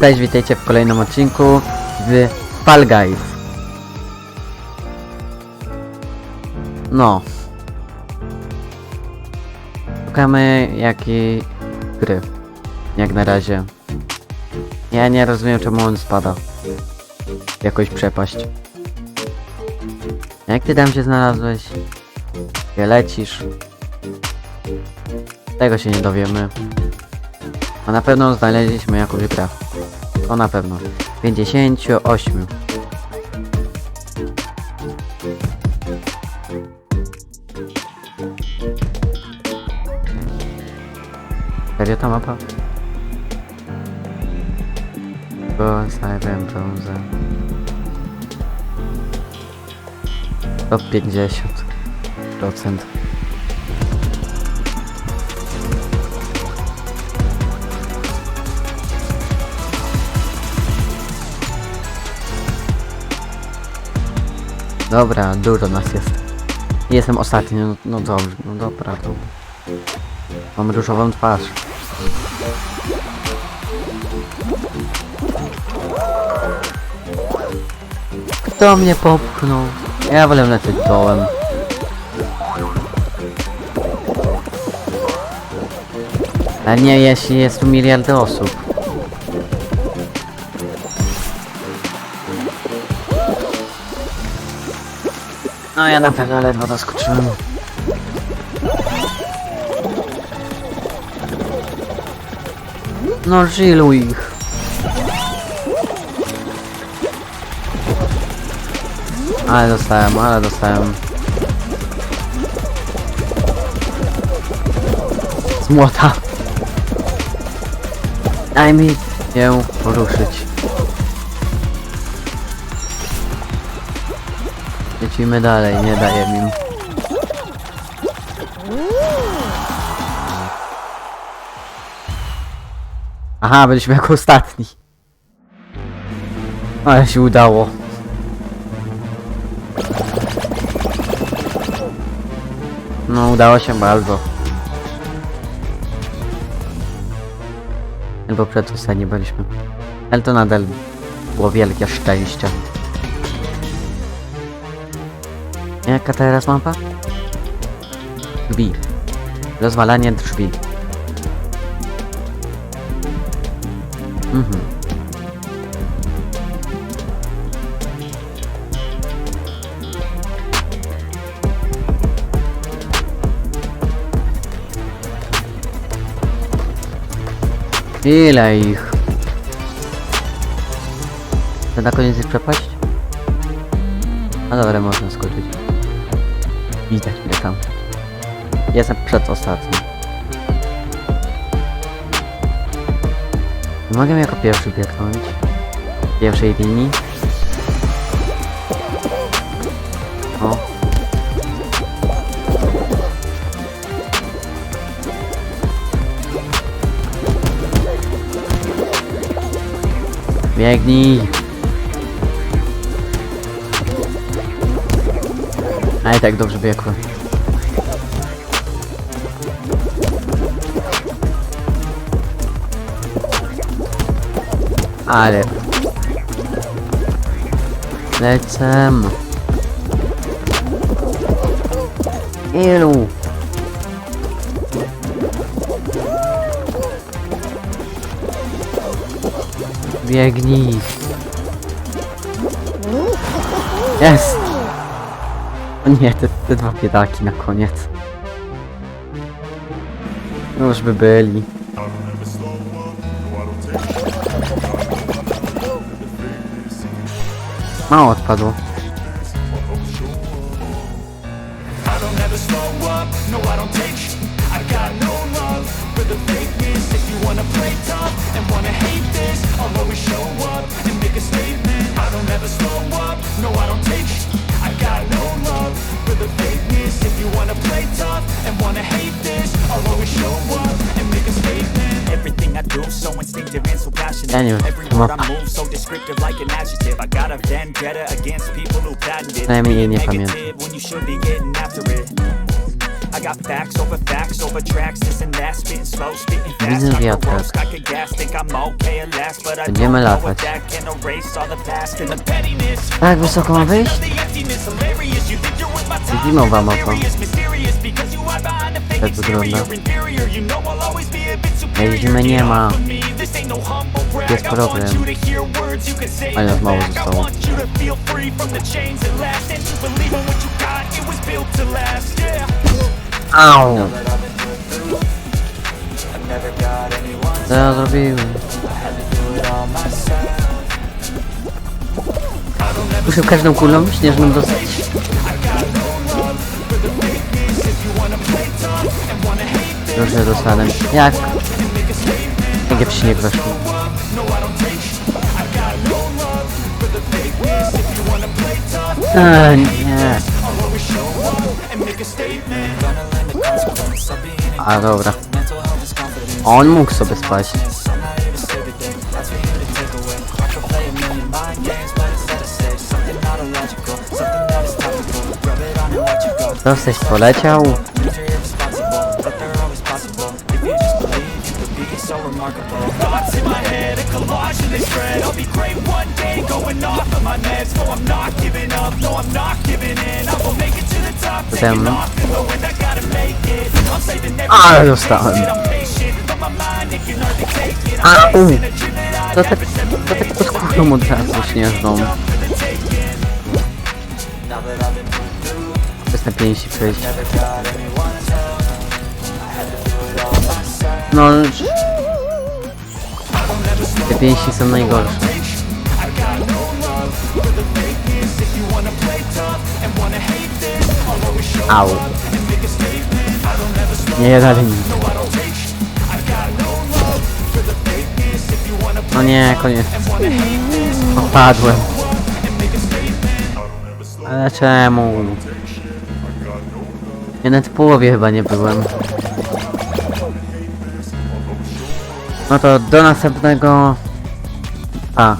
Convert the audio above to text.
Cześć, witajcie w kolejnym odcinku z Fall Guys. No. Szukamy jakiej gry. Jak na razie. Ja nie rozumiem czemu on spada. W Jakąś przepaść. Jak ty tam się znalazłeś? Gdzie lecisz? Tego się nie dowiemy. A na pewno znaleźliśmy jakąś grę. To na pewno. 58. Serio ta mapa? Go Cyber Bronze. Top 50%. Dobra, dużo nas jest. Jestem ostatni, no, no dobrze, no dobra, to... Mam różową twarz. Kto mnie popchnął? Ja wolę lecieć dołem. A nie, jeśli jest tu miliardy osób. No ja na pewno ledwo doskoczyłem. No żylu ich. Ale dostałem, ale dostałem. Z młota. Daj mi się poruszyć. Lecimy dalej, nie daję im. Aha, byliśmy jako ostatni. Ale się udało. No, udało się bardzo. Albo przedostatni byliśmy. Ale to nadal było wielkie szczęście. Jaka teraz mapa? Drzwi. Rozwalanie drzwi. Mhm. Ile ich? To na koniec jest przepaść? No dobra, można skoczyć. Widać mnie tam. Jestem przedostatni. Mogę jako pierwszy biegnąć. W pierwszej linii. O. Biegnij! A i tak dobrze biegłem. Ale... Lecę. Ilu? Biegnij. Jest! O nie, te, te dwa biedaki na koniec. No Już by byli. Mało odpadło. Wanna play tough and wanna hate this I'll always show up and make a statement I don't ever don't know latać. if that can erase all the past and the pettiness. Tak wysoko ma wyjść? The emptiness, hilarious. You think you're worth my time, Zimowa mapa. delirious, mysterious, because you hide behind a fake Tak wygląda. exterior. Inferior, you know I'll always be a bit Ej, superior. zimy nie ma. No. Jest problem. Ale nas mało zostało. Au! Co ja zrobiłem? Muszę każdą kulą śnieżną dostać. Proszę dostanę. Jak? Jak ja w śnieg weszło? Eee, nie. A dobra. On mógł sobie spać. Dosyć poleciał. Thoughts in my head, a collage and they spread. I'll be great one day, going off of my meds. No, I'm not giving up, no, I'm not giving in. I will make it to the top, taking off in the wind. I gotta make it. I'm saving every minute, I'm patient, but my mind, it can hardly take it. I'm u. chasing a dream that I tak, tak. Bez na pięści przejść. No... Te pięści są najgorsze. Au. Nie, dalej nic. No nie, koniec. Opadłem. Ale czemu? Ja nawet w połowie chyba nie byłem. No to do następnego. A.